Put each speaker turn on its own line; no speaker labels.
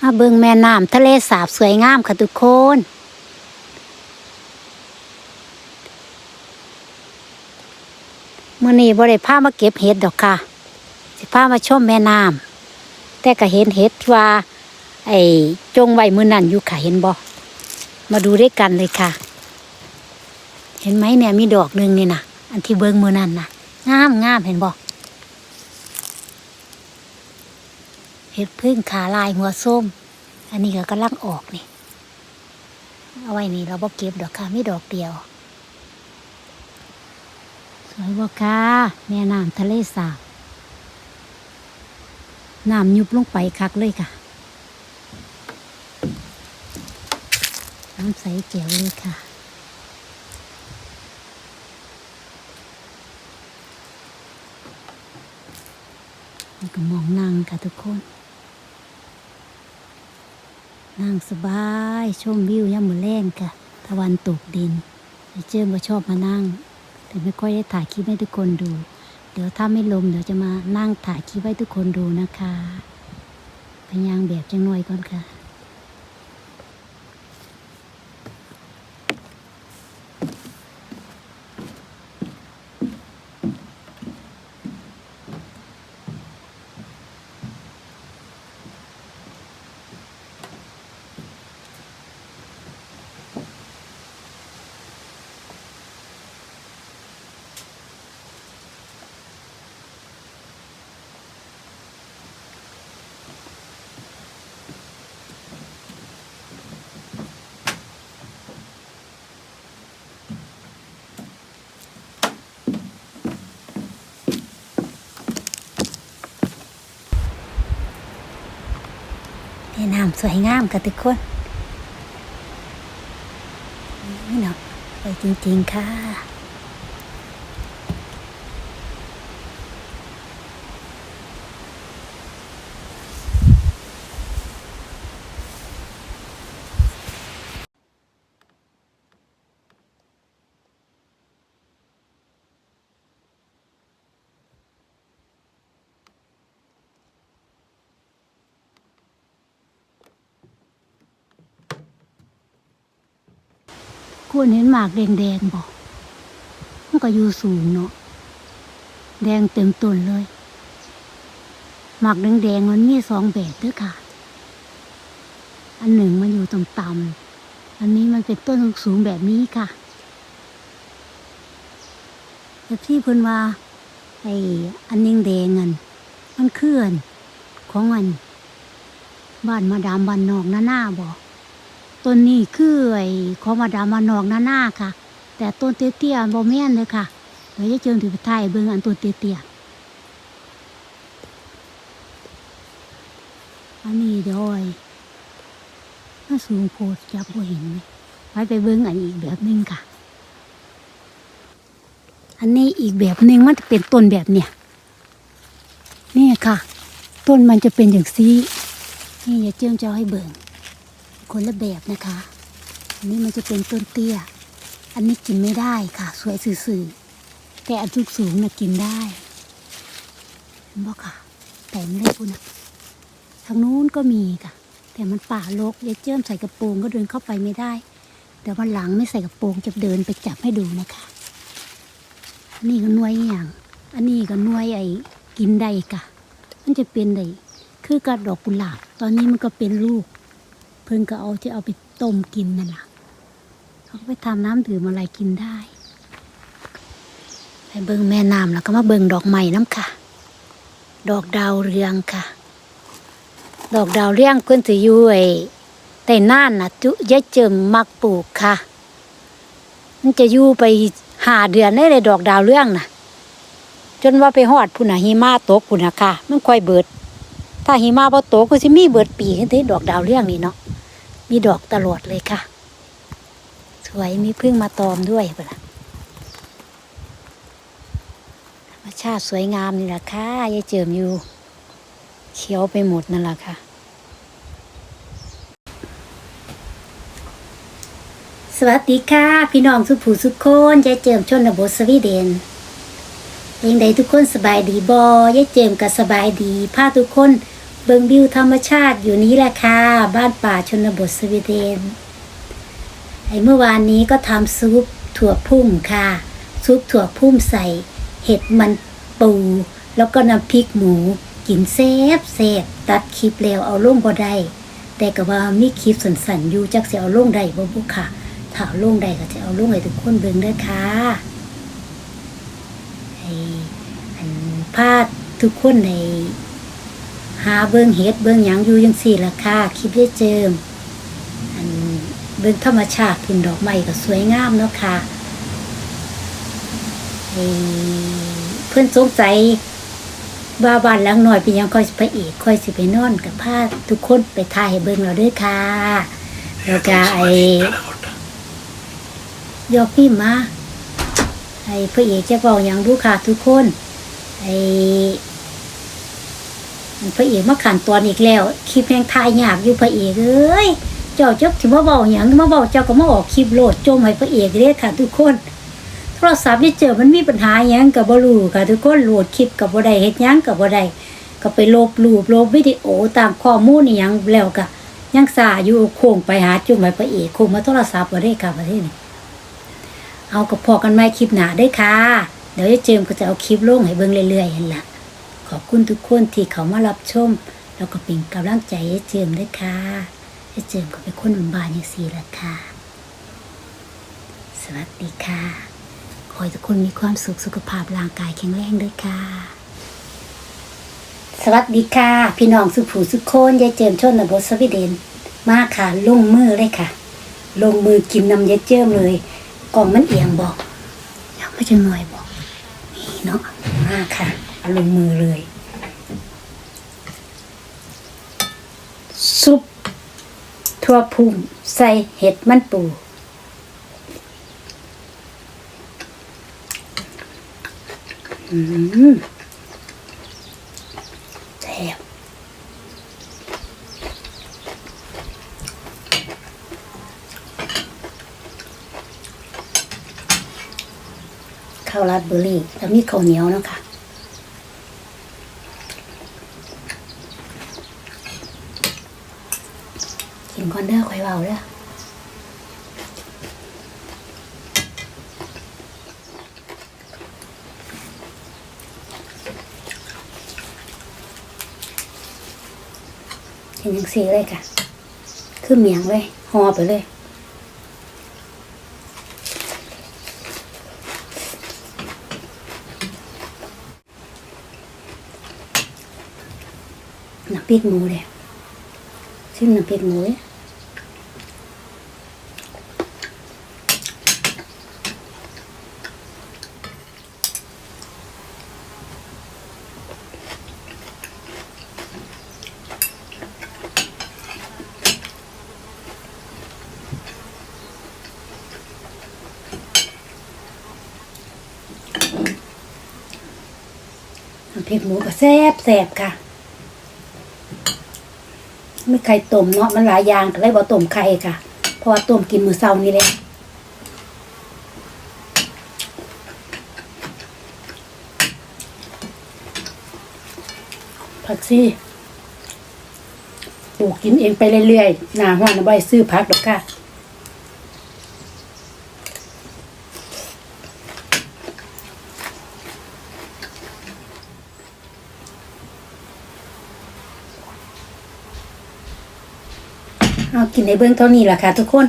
มาเบิงแม่น้ำทะเลสาบสวยงามค่ะทุกคน มื้อนี้บ่ได้พามาเก็บเห็ดดอกค่ะ สิพามาชมแม่น้ำแต่ก็เห็นเห็ดว่า ไอ้จงไว้มื้อนันอยู่ค่ะเห็นบ่มาดูด้วยกันเลยค่ะ เห็นไหมเนี่ยมีดอกหนึ่งนี่นะอันที่เบิงมือนันนะงามงามเห็นบ่ ห็ดพึ่งขาลายหัวส้ม อันนี้ก็กำลังออกนี่ เอาไว้นี่เราบ่เก็บดอกค่ะไมีดอกเดียว สวยบ่ค่ะแม่น้ำทะเลสาบน้ำยุบลงไปคักเลยค่ะน้ำใสแจ๋วเลยค่ะนี่ก็มองนั่งค่ะทุกคน นั่งสบายชมวิวยามมือแรงค่ะ ตะวันตกดินเจิ้มว่าชอบมานั่ง แต่ไม่ค่อยได้ถ่ายคลิปให้ทุกคนดู เดี๋ยวถ้าไม่ลมเดี๋ยวจะมานั่งถ่ายคลิปให้ทุกคนดูนะคะพยางแบบจังหน่อยก่อนค่ะ สวยงามค่ะทุกคนนี่เนาะไปจริง ๆ ค่ะ ควรเห็นหมากแดงๆบอกมันก็อยู่สูงเนาะแดงเต็มต้นเลยหมากแดงๆมันมีสองแบบเด้วยค่ะ อันหนึ่งมันอยู่ต่ำๆอันนี้มันเป็นต้นสูงแบบนี้ค่ะแต่ที่เพิ่นว่าไอ้อันแดงๆอันมันเคลื่อนของอันบ้านมาดามบ้านนอกหน้าหน้าบอก ต้นนี้คือไอ้ของมาดามานอกหน้าหน้าค่ะ แต่ต้นเตี้ยๆบ่แม่นเลยค่ะเดี๋ยวจะเจิงถือไปถ่ายเบิ่งอันต้นเตี้ยๆอันนี้เดี๋ยวไอ้าสูงโพดจับบ่เห็นไหมไปไปเบิ่งอันอีกแบบหนึงค่ะ อันนี้อีกแบบหนึงมันจะเป็นต้นแบบเนี้ยนี่ค่ะ ต้นมันจะเป็นอย่างซีนี่อย่าเจิงจะเอาให้เบิ่ง คนละแบบนะคะอันนี้มันจะเป็นต้นเตี้ย อันนี้กินไม่ได้ค่ะ สวยสื่อๆแต่อันสูงสูงนะกินได้เห็นบ่ค่ะ แต่ไม่ได้พูดนะทางนู้นก็มีค่ะ แต่มันป่ารกยายเจิ้มใส่กระโปรงก็เดินเข้าไปไม่ได้แต่วันหลังไม่ใส่กระโปรงจะเดินไปจับให้ดูนะคะนนี้ก็นวยอย่าง อันนี้ก็นวยไอ้กินได้ค่ะ มันจะเป็นไอ้คือกระดอกกุหลาบ ตอนนี้มันก็เป็นลูก พิ่งก็เอาที่เอาไปต้มกินนั่นแหละเขาก็ไปทำน้ำดื่มอะไรกินได้ ไปเบิ่งแม่น้ำแล้วก็มาเบิ่งดอกไม้น้ำค่ะ ดอกดาวเรืองค่ะ ดอกดาวเรืองเพิ่นสิอยู่ไอ้แต่น่านนะจุยายเจิมมักปลูกค่ะ มันจะอยู่ไปหาเดือนได้เลยดอกดาวเรืองนะจนว่าไปฮอดพุ่น่ะหิมะตกพุ่นน่ะค่ะ มันค่อยเบิด ถ้าหิมะบ่ตกก็สิมีเบิดปีกันที่ดอกดาวเรืองนี่เนาะ มีดอกตลอดเลยค่ะ สวยมีพึ่งมาตอมด้วยเปล่าธรรมชาติสวยงามนี่แหละค่ะยายเจิมอยู่ เขียวไปหมดนั่นแหละค่ะ สวัสดีค่ะ พี่น้องสุผูสุขคนยายเจิมชนบทสวีเดนเองใดทุกคนสบายดีบอยายเจิมก็สบายดีพาทุกคน เบิงวิวธรรมชาติอยู่นี้แหละค่ะ บ้านป่าชนบทสวีเดนไอ้เมื่อวานนี้ก็ทำซุปถั่วพุ่มค่ะ ซุปถั่วพุ่มใส่ เห็ดมันปู แล้วก็น้ำพริกหมูกินแซ่บแซ่บตัดคลิปแล้วเอาลงบ่ได้แต่ก็ว่ามีคลิปสันๆอยู่จักสิเอาลงได้บ่บุค่ะถ้าเอาลงได้ก็จะเอาลงให้ทุกคนเบิ่งด้อค่ะไอ้อันพาดทุกคนใน หาเบิ่งเฮ็ดเบิ่งหยังอยู่จังซี่ละค่ะคลิปได้เจิมอันเบิ่งธรรมชาติขึ้นดอกไม้ก็สวยงามเนาะค่ะไอเพื่อนสงสัยว่าบ้านหลังหน่อยเป็นยังค่อยสไปอีกค่อยสิไปนอนกับพาทุกคนไปถ่ายให้เบิ่งเราด้วยค่ะแล้วก็ไอ้ยอกพี่มาไอ้พระเอกจะเบาอย่างรู้ค่ะทุกคนไอ้ พระเอกมาขันตอนอีกแล้วคลิปแห่งทายยากอยู่พระเอกเอ้ยเจ้าเจ้าถึงมาเบาอย่างมาเบาเจ้าก็มาออกคลิปโหลดจมให้พระเอกเรียกค่ะทุกคนโทรศัพท์ที่เจอมันมีปัญหาหยังกับบ่รู้ค่ะทุกคนโหลดคลิปกับบ่ได้เฮ็ดหยังกับบ่ได้ก็ไปลบรูปลบวิดีโอตามข้อมูลนี่หยังแล้วก็ยังสาอยู่โค้งไปหาจุ่มให้พระเอกโค้งมาโทรศัพท์บ่ได้ค่ะประเทศนี้เอากับพอกันไม่คลิปหนาได้ค่ะ เดี๋ยวจะเจมก็จะเอาคลิปลงให้เบิ่งเรื่อยๆเห็นละ ขอบคุณทุกคนที่เขามารับชม แล้วก็เป็นกำลังใจให้เจิมด้วยค่ะให้เจิมก็เป็นคนบานอย่างสี่ละค่ะ สวัสดีค่ะ ขอให้ทุกคนมีความสุขสุขภาพร่างกายแข็งแรงด้วยค่ะ สวัสดีค่ะ พี่น้องสุขผูสุขโคนยายเจิมชนบสวีเดน มาค่ะลงมือเลยค่ะ ลงมือกินน้ำยายเจิมเลยกล่องมันเอียงบอกอยากไม่จะหน่อยบอกนี่เนาะมาค่ะ ลงมือเลย ซุปทั่วพุ่มใส่เห็ดมันปูอืมแซ่บข้าวราดเบอร์รี่แล้วมีข้าวเหนียวนะคะ กินก่ อนเด้อค่อยเบาเด้อเห็นยังสีเลยค่ะ คือเมียงเลยห่อไปเลยน้ำพริกหมูเลยชิมน้ำพริกหมูเลย น้ำพริกหมูก็แซ่บแซ่บค่ะ ไม่ไข่ต้มเนาะมันหลายอย่างก็เลยบ่ต้มไข่ค่ะ เพราะว่าต้มกินมือเช้านี่แหละผักซี่ปลูกกินเองไปเรื่อยๆหนาห้อนเอาไว้ซื้อผักดอกค่ะ เอากินในเบื้องเท่านี้แหละค่ะทุกคน